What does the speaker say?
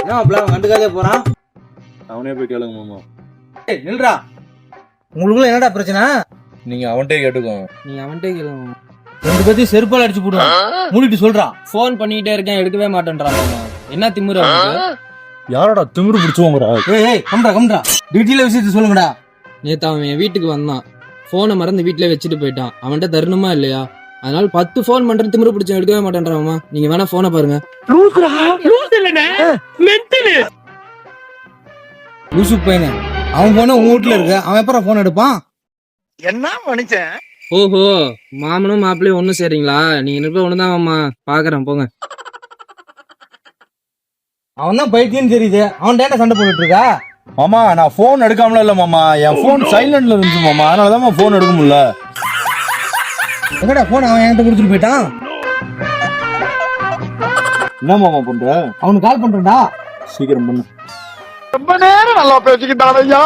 என்ன மாப்பிள்ள அவன் கண்டுக்காதே போறான்? அவனே போய் கேளுங்க மாமா. ஏய் நில்றா. உங்களுக்குள்ள என்னடா பிரச்சனை? நீங்க அவன்கிட்டே கேட்டுக்கோங்க. நீ அவன்கிட்ட கேளுங்க ரெண்டு பேத்தையும் செருப்பால் அடிச்சு போடுவான் மூடிட்டு சொல்றா. ஃபோன் பண்ணிட்டே இருக்கேன் எடுக்கவே மாட்டேன்றான் மாமா. என்ன திமிரு அவனுக்கு? யாரோட திமிரு பிடிச்சவங்கடா? ஏய் ஏய் கம்டா கம்டா டீட்டெயில விஷயத்த சொல்லுங்கடா. நேத்து அவன் என் வீட்டுக்கு வந்தான். போனை மறந்து வீட்லயே வச்சுட்டு போயிட்டான். அவன்கிட்ட தரணுமா இல்லையா? அதனால பத்து ஃபோன் பண்றது திமிரு பிடிச்ச எடுக்கவே மாட்டேன்றான் மாமா. நீங்க வேணா போனை பாருங்க. லூசு பையனே அவன் போன உங்க வீட்டுல இருக்கு. அவன் எப்பறம் போன் எடுப்பான். ஓஹோ மாமனும் மாப்பிள்ளையும் ஒண்ணும் சரிங்களா? நீங்க இருப்ப ஒண்ணுதான் மாமா. பாக்குறேன் போங்க. அவன் தான் பைத்தியம்னு தெரியுது. அவன் டேட்டா சண்டை போட்டுட்டு இருக்கா? மாமா நான் போன் எடுக்காமல இல்ல மாமா. என் போன் சைலண்ட்ல இருந்துச்சு மாமா. அதனாலதான் போன் எடுக்க முடியல. எங்கடா போன்? அவன் என்கிட்ட கொடுத்துட்டு போயிட்டான். என்ன மாமா பண்ற? அவனுக்கு கால் பண்றேன்டா. சீக்கிரம் பண்ணு. ரொம்ப நேரம் நல்லா பேசிக்கிட்டான் ஐயா.